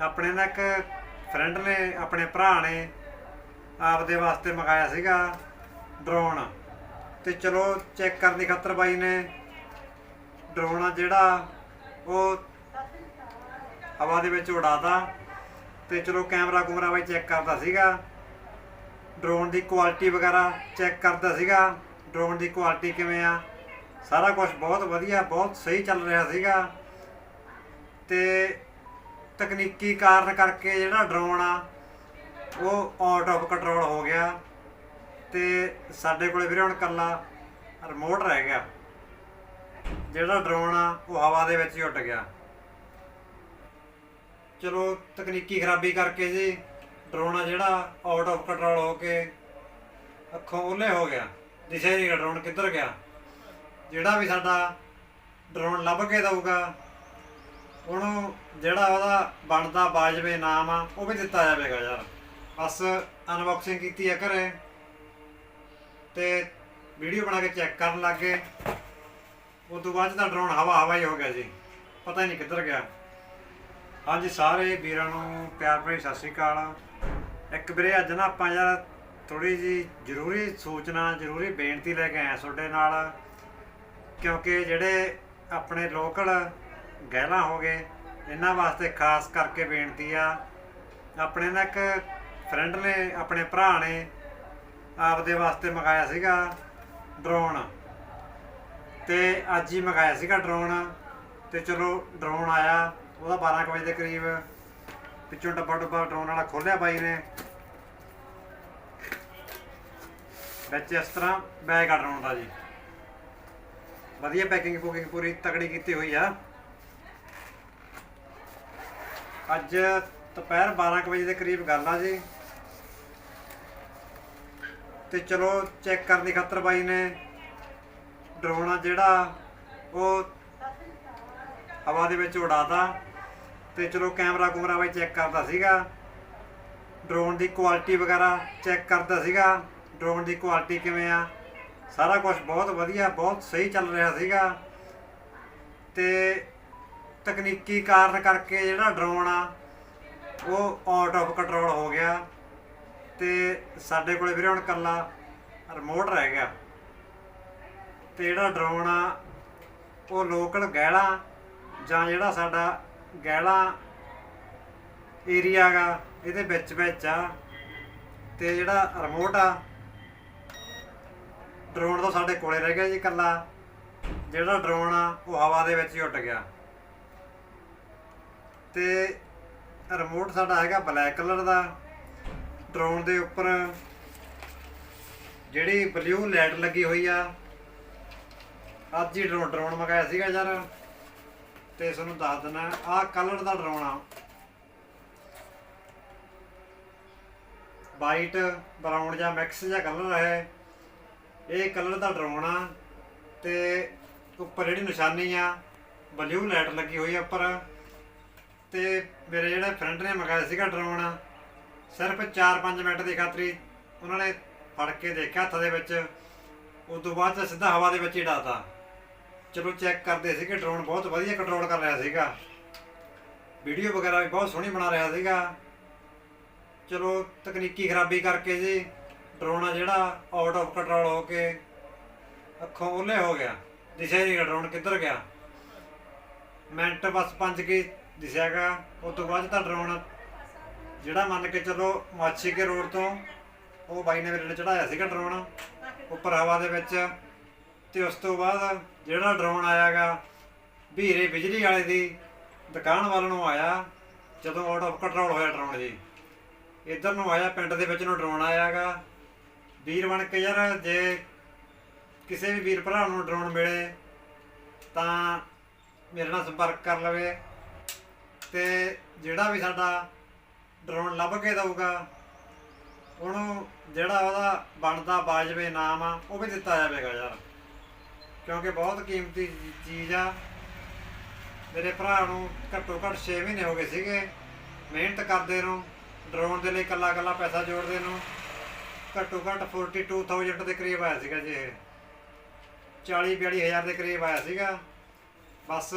ਆਪਣੇ ਨਾਲ ਇੱਕ ਫਰੈਂਡ ਨੇ, ਆਪਣੇ ਭਰਾ ਨੇ ਆਪਦੇ ਵਾਸਤੇ ਮੰਗਾਇਆ ਸੀਗਾ ਡਰੋਨ ਤੇ ਚਲੋ ਚੈੱਕ ਕਰਨ ਦੀ ਖਾਤਰ ਬਾਈ ਨੇ ਡਰੋਨ ਆ ਜਿਹੜਾ ਉਹ ਹਵਾ ਦੇ ਵਿੱਚ ਉਡਾਤਾ। ਤੇ ਚਲੋ ਕੈਮਰਾ ਕੁਮਰਾ ਬਾਈ ਚੈੱਕ ਕਰਦਾ ਸੀਗਾ। ਡਰੋਨ ਦੀ ਕੁਆਲਿਟੀ ਵਗੈਰਾ ਚੈੱਕ ਕਰਦਾ ਸੀਗਾ। ਡਰੋਨ ਦੀ ਕੁਆਲਿਟੀ ਕਿਵੇਂ ਆ? ਸਾਰਾ ਕੁਝ ਬਹੁਤ ਵਧੀਆ, ਬਹੁਤ ਸਹੀ ਚੱਲ ਰਿਹਾ ਸੀਗਾ। ਤੇ ਤਕਨੀਕੀ ਕਾਰਨ ਕਰਕੇ ਜਿਹੜਾ ਡਰੋਨ ਆ, ਉਹ ਆਊਟ ਆਫ ਕੰਟਰੋਲ ਹੋ ਗਿਆ ਤੇ ਸਾਡੇ ਕੋਲੇ ਵੀਰੇ ਹੁਣ ਕੱਲਾ ਰਿਮੋਟ ਰਹਿ ਗਿਆ। ਜਿਹੜਾ ਡਰੋਨ ਆ, ਉਹ ਹਵਾ ਦੇ ਵਿੱਚ ਹੀ ਉੱਡ ਗਿਆ। ਚਲੋ ਤਕਨੀਕੀ ਖਰਾਬੀ ਕਰਕੇ ਜੀ ਡਰੋਨ ਆ ਜਿਹੜਾ ਆਊਟ ਆਫ ਕੰਟਰੋਲ ਹੋ ਕੇ ਅੱਖੋਂ ਉਹਲੇ ਹੋ ਗਿਆ। ਦਿਸ਼ਾ ਹੀ ਨਹੀਂ ਡਰੋਨ ਕਿੱਧਰ ਗਿਆ? ਜਿਹੜਾ ਵੀ ਸਾਡਾ ਡਰੋਨ ਲੱਭ ਕੇ ਦਊਗਾ ਉਹਨੂੰ ਜਿਹੜਾ ਉਹਦਾ ਬਣਦਾ ਬਾਜਵੇ ਨਾਮ ਆ, ਉਹ ਵੀ ਦਿੱਤਾ ਜਾਵੇਗਾ ਯਾਰ। ਬਸ ਅਨਬਾਕਸਿੰਗ ਕੀਤੀ ਆ ਘਰੇ। ਤੇ ਵੀਡੀਓ ਬਣਾ ਕੇ ਚੈੱਕ ਕਰਨ ਲੱਗ ਗਏ। ਉਸ ਤੋਂ ਬਾਅਦ ਤਾਂ ਡਰੋਨ ਹਵਾ ਹਵਾ ਹੀ ਹੋ ਗਿਆ ਜੀ। ਪਤਾ ਹੀ ਨਹੀਂ ਕਿੱਧਰ ਗਿਆ। ਹਾਂਜੀ, ਸਾਰੇ ਵੀਰਾਂ ਨੂੰ ਪਿਆਰ ਭਰੀ ਸਤਿ ਸ਼੍ਰੀ ਅਕਾਲ। ਇੱਕ ਵੀਰੇ, ਅੱਜ ਨਾ ਆਪਾਂ ਯਾਰ ਥੋੜੀ ਜੀ ਜ਼ਰੂਰੀ ਸੂਚਨਾ ਜ਼ਰੂਰੀ ਬੇਨਤੀ ਲੈ ਕੇ ਆਏ ਹਾਂ ਤੁਹਾਡੇ ਨਾਲ। ਕਿਉਂਕਿ ਜਿਹੜੇ ਆਪਣੇ ਲੋਕਲ ਗਹਿਲਾ ਹੋ ਗਏ। ਇਹਨਾਂ ਵਾਸਤੇ ਖਾਸ ਕਰਕੇ ਬੇਨਤੀ ਆ, ਆਪਣੇ ਨਾਲ ਇੱਕ ਫਰੈਂਡ ਨੇ, ਆਪਣੇ ਭਰਾ ਨੇ ਆਪਦੇ ਵਾਸਤੇ ਮੰਗਾਇਆ ਸੀਗਾ ਡਰੋਨ ਤੇ ਅੱਜ ਹੀ ਮੰਗਾਇਆ ਸੀਗਾ ਡਰੋਨ ਤੇ ਚਲੋ ਡਰੋਨ ਆਇਆ, ਉਹਦਾ 12 ਕੁ ਵਜੇ ਦੇ ਕਰੀਬ ਪਿੱਛੋਂ ਡੱਬਾ ਡੱਬਾ ਡਰੋਨ ਵਾਲਾ ਖੋਲਿਆ ਬਾਈ ਨੇ। ਵਿੱਚ ਇਸ ਤਰ੍ਹਾਂ ਬੈਗ ਆ ਡਰੋਨ ਦਾ ਜੀ। ਵਧੀਆ ਪੈਕਿੰਗ ਪੂਕਿੰਗ ਪੂਰੀ ਤਕੜੀ ਕੀਤੀ ਹੋਈ ਆ। ਅੱਜ ਦੁਪਹਿਰ 12 ਕੁ ਵਜੇ ਦੇ ਕਰੀਬ ਗੱਲ ਆ ਜੀ। ਤੇ ਚਲੋ ਚੈੱਕ ਕਰਨ ਦੀ ਖਾਤਰ ਬਾਈ ਨੇ ਡਰੋਨ ਆ ਜਿਹੜਾ ਉਹ ਹਵਾ ਦੇ ਵਿੱਚ ਉਡਾਤਾ। ਤੇ ਚਲੋ ਕੈਮਰਾ ਕੁਮਰਾ ਬਾਈ ਚੈੱਕ ਕਰਦਾ ਸੀਗਾ। ਡਰੋਨ ਦੀ ਕੁਆਲਿਟੀ ਵਗੈਰਾ ਚੈੱਕ ਕਰਦਾ ਸੀਗਾ। ਡਰੋਨ ਦੀ ਕੁਆਲਿਟੀ ਕਿਵੇਂ ਆ? ਸਾਰਾ ਕੁਝ ਬਹੁਤ ਵਧੀਆ, ਬਹੁਤ ਸਹੀ ਚੱਲ ਰਿਹਾ ਸੀਗਾ। ਤੇ ਤਕਨੀਕੀ ਕਾਰਨ ਕਰਕੇ ਜਿਹੜਾ ਡਰੋਨ ਆ, ਉਹ ਆਊਟ ਆਫ ਕੰਟਰੋਲ ਹੋ ਗਿਆ ਤੇ ਸਾਡੇ ਕੋਲੇ ਵੀਰੇ ਹੁਣ ਕੱਲਾ ਰਿਮੋਟ ਰਹਿ ਗਿਆ। ਤੇ ਜਿਹੜਾ ਡਰੋਨ ਆ, ਉਹ ਲੋਕਲ ਗਹਿਲਾ ਜਾਂ ਜਿਹੜਾ ਸਾਡਾ ਗਹਿਲਾ ਏਰੀਆ ਗਾ, ਇਹਦੇ ਵਿੱਚ ਵਿੱਚ ਆ। ਤੇ ਜਿਹੜਾ ਰਿਮੋਟ ਆ ਡਰੋਨ ਤਾਂ ਸਾਡੇ ਕੋਲੇ ਰਹਿ ਗਿਆ ਜੀ ਕੱਲਾ ਜਿਹੜਾ ਡਰੋਨ ਆ, ਉਹ ਹਵਾ ਦੇ ਵਿੱਚ ਹੀ ਉੱਡ ਗਿਆ। ਤੇ ਰਿਮੋਟ ਸਾਡਾ ਹੈਗਾ ਬਲੈਕ ਕਲਰ ਦਾ। ਡਰੋਨ ਦੇ ਉੱਪਰ ਜਿਹੜੀ ਬਲੂ ਲਾਈਟ ਲੱਗੀ ਹੋਈ ਆ। ਅੱਜ ਹੀ ਡਰੋਨ ਡਰੋਨ ਮੰਗਾਇਆ ਸੀਗਾ ਯਾਰ। ਤੇ ਤੁਹਾਨੂੰ ਦੱਸ ਦਿੰਦਾ, ਆਹ ਕਲਰ ਦਾ ਡਰੋਨ ਆ। ਵਾਈਟ ਬਰਾਊਨ ਜਾਂ ਮਿਕਸ ਜਾਂ ਕਲਰ ਹੈ ਇਹ। ਕਲਰ ਦਾ ਡਰੋਨ ਆ। ਤੇ ਉੱਪਰ ਜਿਹੜੀ ਨਿਸ਼ਾਨੀ ਆ ਬਲੂ ਲਾਈਟ ਲੱਗੀ ਹੋਈ ਆ ਉੱਪਰ। ਤੇ ਮੇਰੇ ਜਿਹੜੇ ਫਰੈਂਡ ਨੇ ਮੰਗਾਇਆ ਸੀਗਾ ਡਰੋਨ ਸਿਰਫ 4-5 ਮਿੰਟ ਦੀ ਖਾਤਰੀ ਉਹਨਾਂ ਨੇ ਫੜ ਕੇ ਦੇਖਿਆ ਹੱਥ ਦੇ ਵਿੱਚ। ਉਸ ਤੋਂ ਬਾਅਦ 'ਚ ਸਿੱਧਾ ਹਵਾ ਦੇ ਵਿੱਚ ਹੀ ਡਾਤਾ ਚਲੋ ਚੈੱਕ ਕਰਦੇ ਸੀ ਕਿ ਡਰੋਨ ਬਹੁਤ ਵਧੀਆ ਕੰਟਰੋਲ ਕਰ ਰਿਹਾ ਸੀਗਾ। ਵੀਡੀਓ ਵਗੈਰਾ ਵੀ ਬਹੁਤ ਸੋਹਣੀ ਬਣਾ ਰਿਹਾ ਸੀਗਾ। ਚਲੋ ਤਕਨੀਕੀ ਖਰਾਬੀ ਕਰਕੇ ਜੀ ਡਰੋਨ ਆ ਜਿਹੜਾ ਆਊਟ ਆਫ ਕੰਟਰੋਲ ਹੋ ਕੇ ਅੱਖੋਂ ਉਹਲੇ ਹੋ ਗਿਆ। ਦਿਸ਼ਾ ਹੀ ਨਹੀਂ ਡਰੋਨ ਕਿੱਧਰ ਗਿਆ? ਮਿੰਟ ਬਸ ਪੰਜ ਕੇ ਦਿਸਿਆਗਾ ਉਸ ਤੋਂ ਬਾਅਦ 'ਚ ਤਾਂ ਡਰੋਨ ਜਿਹੜਾ ਮੰਨ ਕੇ ਚਲੋ ਮਾਛੀ ਕੇ ਰੋਡ ਤੋਂ ਉਹ ਬਾਈ ਨੇ ਮੇਰੇ ਨੇ ਚੜਾਇਆ ਸੀਗਾ ਡਰੋਨ ਉੱਪਰ ਹਵਾ ਦੇ ਵਿੱਚ। ਤੇ ਉਸ ਤੋਂ ਬਾਅਦ ਜਿਹੜਾ ਡਰੋਨ ਆਇਆਗਾ ਵੀਰੇ ਬਿਜਲੀ ਵਾਲੇ ਦੀ ਦੁਕਾਨ ਵੱਲ ਨੂੰ ਆਇਆ, ਜਦੋਂ ਆਊਟ ਆਫ ਕੰਟਰੋਲ ਹੋਇਆ ਡਰੋਨ ਜੀ। ਇੱਧਰ ਨੂੰ ਆਇਆ, ਪਿੰਡ ਦੇ ਵਿੱਚ ਨੂੰ ਡਰੋਨ ਆਇਆਗਾ। ਵੀਰ ਬਣ ਕੇ ਯਾਰ, ਜੇ ਕਿਸੇ ਵੀ ਵੀਰ ਭਰਾ ਨੂੰ ਡਰੋਨ ਮਿਲੇ, ਤਾਂ ਮੇਰੇ ਨਾਲ ਸੰਪਰਕ ਕਰ ਲਵੇ। ਤੇ ਜਿਹੜਾ ਵੀ ਸਾਡਾ ਡਰੋਨ ਲੱਭ ਕੇ ਦਊਗਾ, ਉਹਨੂੰ ਜਿਹੜਾ ਉਹਦਾ ਬਣਦਾ ਬਾਜਵੇ ਨਾਮ ਆ, ਉਹ ਵੀ ਦਿੱਤਾ ਜਾਵੇਗਾ ਯਾਰ। ਕਿਉਂਕਿ ਬਹੁਤ ਕੀਮਤੀ ਚੀਜ਼ ਆ। ਮੇਰੇ ਭਰਾ ਨੂੰ ਘੱਟੋ ਘੱਟ 6 ਮਹੀਨੇ ਹੋ ਗਏ ਸੀਗੇ, ਮਿਹਨਤ ਕਰਦੇ ਨੂੰ, ਡਰੋਨ ਦੇ ਲਈ ਕੱਲਾ ਕੱਲਾ ਪੈਸਾ ਜੋੜਦੇ ਨੂੰ। ਘੱਟੋ ਘੱਟ 42000 ਦੇ ਕਰੀਬ ਆਇਆ ਸੀਗਾ ਜੀ ਇਹ। 40 42 ਹਜ਼ਾਰ ਦੇ ਕਰੀਬ ਆਇਆ ਸੀਗਾ। ਬਸ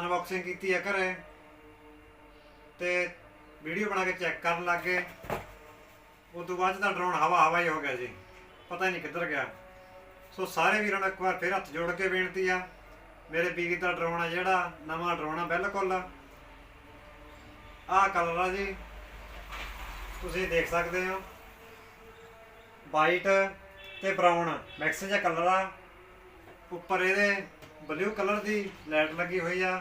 ਅਨਬਾਕਸਿੰਗ ਕੀਤੀ ਆ ਘਰੇ। ਤੇ ਵੀਡੀਓ ਬਣਾ ਕੇ ਚੈੱਕ ਕਰਨ ਲੱਗ ਗਏ। ਉਸ ਤੋਂ ਬਾਅਦ ਤਾਂ ਡਰੋਨ ਹਵਾ ਹਵਾ ਹੀ ਹੋ ਗਿਆ ਜੀ ਪਤਾ ਹੀ ਨਹੀਂ ਕਿੱਧਰ ਗਿਆ। ਸੋ ਸਾਰੇ ਵੀਰਾਂ ਨੂੰ ਇੱਕ ਵਾਰ ਫਿਰ ਹੱਥ ਜੋੜ ਕੇ ਬੇਨਤੀ ਆ, ਮੇਰੇ ਵੀਰ ਦਾ ਡਰੋਨ ਆ ਜਿਹੜਾ, ਨਵਾਂ ਡਰੋਨ ਆ ਬਿਲਕੁਲ। ਆਹ ਕਲਰ ਆ ਜੀ। ਤੁਸੀਂ ਦੇਖ ਸਕਦੇ ਹੋ। ਵਾਈਟ ਤੇ ਬਰਾਊਨ ਮਿਕਸ ਜਿਹਾ ਕਲਰ ਆ। ਉੱਪਰ ਇਹਦੇ ਬਲੂ ਕਲਰ ਦੀ ਲਾਈਟ ਲੱਗੀ ਹੋਈ ਆ।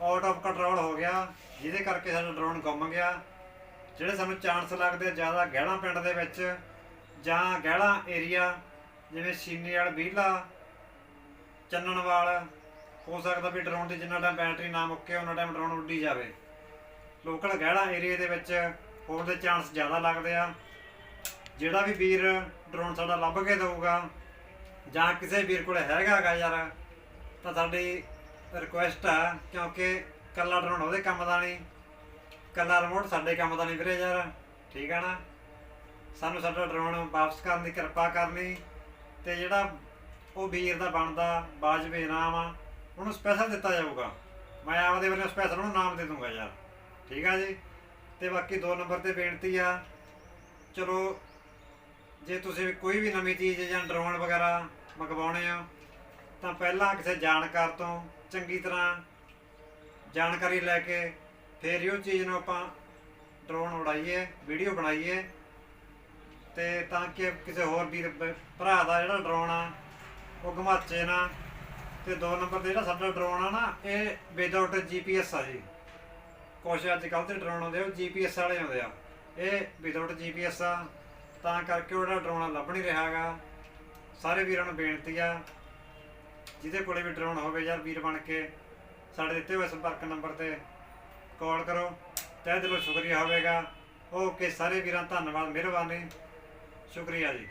ਆਊਟ ਆਫ ਕੰਟਰੋਲ ਹੋ ਗਿਆ। ਜਿਹਦੇ ਕਰਕੇ ਸਾਡਾ ਡਰੋਨ ਗੁੰਮ ਗਿਆ। ਜਿਹੜੇ ਸਾਨੂੰ ਚਾਂਸ ਲੱਗਦੇ ਜ਼ਿਆਦਾ ਗਹਿਣਾ ਪਿੰਡ ਦੇ ਵਿੱਚ ਜਾਂ ਗਹਿਣਾ ਏਰੀਆ, ਜਿਵੇਂ ਸੀਨੀ ਵਾਲ ਬੀਲਾ ਚੰਨਣਵਾਲ, ਹੋ ਸਕਦਾ ਵੀ ਡਰੋਨ ਦੀ ਜਿੰਨਾ ਟਾਈਮ ਬੈਟਰੀ ਨਾ ਮੁੱਕੇ, ਉਹਨਾਂ ਟਾਈਮ ਡਰੋਨ ਉੱਡੀ ਜਾਵੇ। ਲੋਕਲ ਗਹਿਣਾ ਏਰੀਆ ਦੇ ਵਿੱਚ ਹੋਣ ਦੇ ਚਾਂਸ ਜ਼ਿਆਦਾ ਲੱਗਦੇ ਆ। ਜਿਹੜਾ ਵੀ ਵੀਰ ਡਰੋਨ ਸਾਡਾ ਲੱਭ ਕੇ ਦੇਊਗਾ ਜਾਂ ਕਿਸੇ ਵੀਰ ਕੋਲ ਹੈਗਾਗਾ ਯਾਰ, ਤਾਂ ਸਾਡੀ ਰਿਕੁਐਸਟ ਆ ਕਿਉਂਕਿ ਕੱਲਾ ਡਰੋਨ ਉਹਦੇ ਕੰਮ ਦਾ ਨਹੀਂ। ਕੱਲਾ ਰਿਮੋਟ ਸਾਡੇ ਕੰਮ ਦਾ ਨਹੀਂ ਵੀਰੇ ਯਾਰ, ਠੀਕ ਆ ਨਾ? ਸਾਨੂੰ ਸਾਡਾ ਡਰੋਨ ਵਾਪਸ ਕਰਨ ਦੀ ਕਿਰਪਾ ਕਰਨੀ ਤੇ ਜਿਹੜਾ ਉਹ ਵੀਰ ਦਾ ਬਣਦਾ, ਬਾਜਵੇ ਇਨਾਮ ਆ, ਉਹਨੂੰ ਸਪੈਸ਼ਲ ਦਿੱਤਾ ਜਾਊਗਾ। ਮੈਂ ਆਪਦੇ ਵੱਲੋਂ ਸਪੈਸ਼ਲ ਉਹਨੂੰ ਨਾਮ ਦੇ ਦੂੰਗਾ ਯਾਰ, ਠੀਕ ਆ ਜੀ? ਤੇ ਬਾਕੀ ਦੋ ਨੰਬਰ ਤੇ ਬੇਨਤੀ ਆ, ਚਲੋ, ਜੇ ਤੁਸੀਂ ਕੋਈ ਵੀ ਨਵੀਂ ਚੀਜ਼ ਜਾਂ ਡਰੋਨ ਵਗੈਰਾ ਮੰਗਵਾਉਣੇ ਆ ਤਾਂ ਪਹਿਲਾਂ ਕਿਸੇ ਜਾਣਕਾਰ ਤੋਂ ਚੰਗੀ ਤਰ੍ਹਾਂ ਜਾਣਕਾਰੀ ਲੈ ਕੇ ਫਿਰ ਹੀ ਉਹ ਚੀਜ਼ ਨੂੰ ਆਪਾਂ ਡਰੋਨ ਉਡਾਈਏ ਵੀਡੀਓ ਬਣਾਈਏ ਤੇ ਤਾਂ ਕਿ ਕਿਸੇ ਹੋਰ ਵੀਰ ਭਰਾ ਦਾ ਜਿਹੜਾ ਡਰੋਨ ਆ, ਉਹ ਘਮਾਚੇ ਨਾ। ਤੇ ਦੋ ਨੰਬਰ ਤੇ ਜਿਹੜਾ ਸਾਡਾ ਡਰੋਨ ਆ ਨਾ, ਇਹ ਵਿਦਆਊਟ ਜੀਪੀਐਸ ਆ ਜੀ। ਕੁਛ ਅੱਜ ਕੱਲ੍ਹ ਦੇ ਡਰੋਨ ਆਉਂਦੇ ਆ, ਉਹ ਜੀਪੀਐਸ ਵਾਲੇ ਆਉਂਦੇ ਆ। ਇਹ ਵਿਦਆਊਟ ਜੀਪੀਐਸ ਆ, ਤਾਂ ਕਰਕੇ ਉਹ ਜਿਹੜਾ ਡਰੋਨ ਲੱਭ ਨਹੀਂ ਰਿਹਾਗਾ ਸਾਰੇ ਵੀਰਾਂ ਨੂੰ ਬੇਨਤੀ ਆ, ਜਿਹਦੇ ਕੋਲੇ ਵੀ ਡਰੋਨ ਹੋਵੇ ਯਾਰ ਵੀਰ ਬਣ ਕੇ ਸਾਡੇ ਦਿੱਤੇ ਹੋਏ ਸੰਪਰਕ ਨੰਬਰ ਤੇ ਕਾਲ ਕਰੋ। ਤਹਿ ਦਿਲੋਂ ਸ਼ੁਕਰੀਆ ਹੋਵੇਗਾ। ਓਕੇ, ਸਾਰੇ ਵੀਰਾਂ, ਧੰਨਵਾਦ, ਮਿਹਰਬਾਨੀ। ਸ਼ੁਕਰੀਆ ਜੀ।